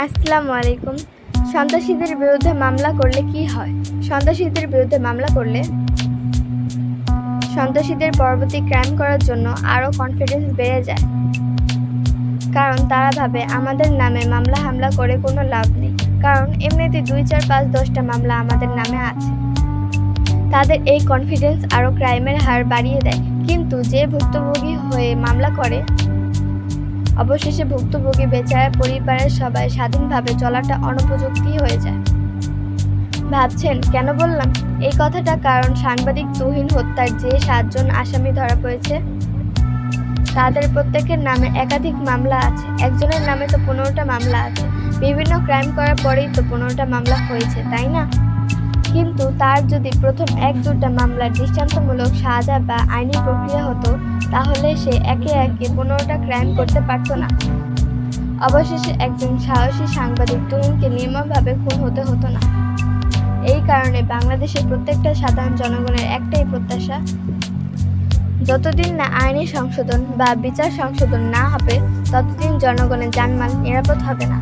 আসসালামু আলাইকুম সন্ত্রাসীদের বিরুদ্ধে মামলা করলে কি হয়? সন্ত্রাসীদের বিরুদ্ধে মামলা করলে? সন্ত্রাসীদের পরবর্তী ক্রাইম করার জন্য আরও কনফিডেন্স বেড়ে যায়। কারণ তারা ভাবে আমাদের নামে মামলা হামলা করে কোনো লাভ নেই। কারণ এমনিতে দুই চার পাঁচ দশটা মামলা আমাদের নামে আছে। তাদের এই কনফিডেন্স আরও ক্রাইমের হার বাড়িয়ে দেয়। কিন্তু যে ভুক্তভোগী হয়ে মামলা করে অবশেষে ভুক্তভোগী বেচারা পরিবারের সবাই স্বাধীনভাবে চলাটা অনুপযুক্তি হয়ে যায়। ভাবছেন, কেন বললাম? এই কথাটা কারণ সাংবাদিক তুহিন হত্যার যে সাতজন আসামি ধরা পড়েছে, তাদের প্রত্যেকের নামে একাধিক মামলা আছে। একজনের নামে তো পনেরোটা মামলা আছে। বিভিন্ন ক্রাইম করার পরেই তো পনেরোটা মামলা হয়েছে, তাই না? কিন্তু তার যদি প্রথম এক দুটা মামলার দৃষ্টান্তমূলক সাজা বা আইনি প্রক্রিয়া হতো তাহলে সে একে একে পনেরোটা ক্রাইম করতে পারতো না। অবশেষে একজন সাহসী সাংবাদিক তরুণকে নির্মমভাবে খুন হতে হতো না। এই কারণে বাংলাদেশের প্রত্যেকটা সাধারণ জনগণের একটাই প্রত্যাশা, যতদিন না আইনি সংশোধন বা বিচার সংশোধন না হবে, ততদিন জনগণের জানমাল নিরাপদ হবে না।